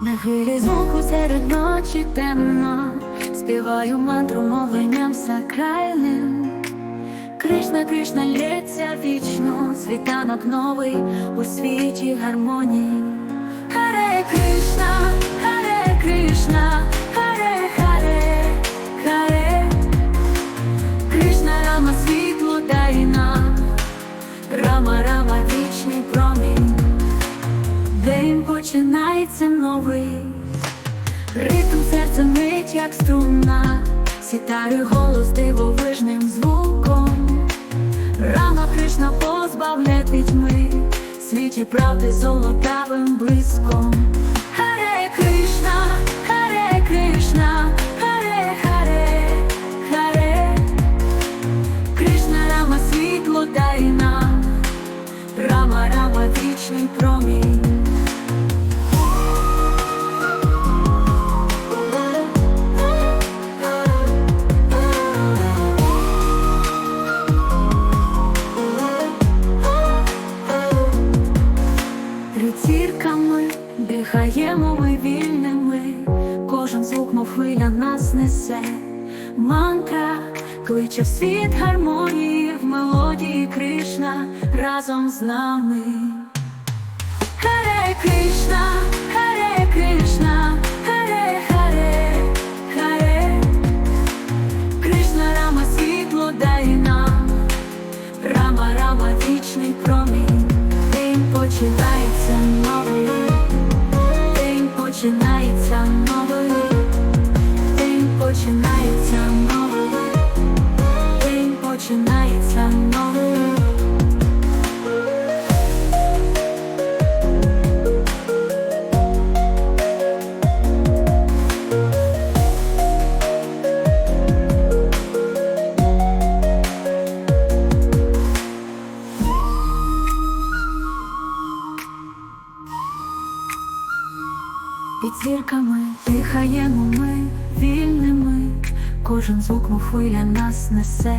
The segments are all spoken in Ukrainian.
На хвилі звуку серед ночі темно, співаю мантру мовленням сакральним. Кришна, Кришна лється вічно, світанок новий у світі гармонії. Починається новий, ритм серця мить, як струна, сітарю голос дивовижним звуком. Рама Кришна позбавляє тьми, світі правди золотавим блиском. Харе Кришна, Харе Кришна, Харе Харе, Харе Кришна Рама світло дай нам, Рама Рама вічний промінь. Трицірками дихаємо ми вільними, кожен звук, мов хвиля нас несе. Мантра кличе в світ гармонії в мелодії Кришна разом з нами. Харе Кришна, Харе Кришна, Харе Харе, Харе Кришна Рама світло дай нам, Рама Рама вічний промінь. День починається Imagine Під зірками дихаємо ми вільними, кожен звук, мов хвиля нас несе.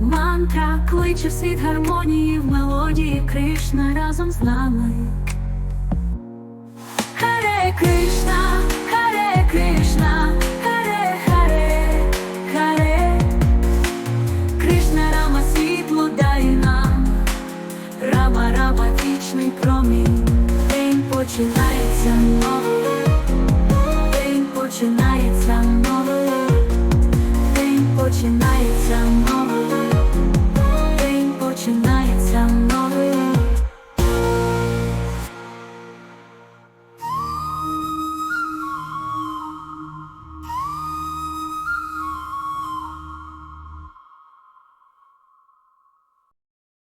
Мантра кличе в світ гармонії в мелодії Кришна разом з нами. Харе Кришна, Харе Кришна, Харе Харе, Харе Кришна Рама світло дай нам, Рама Рама вічний промінь. Починається новий, 让我。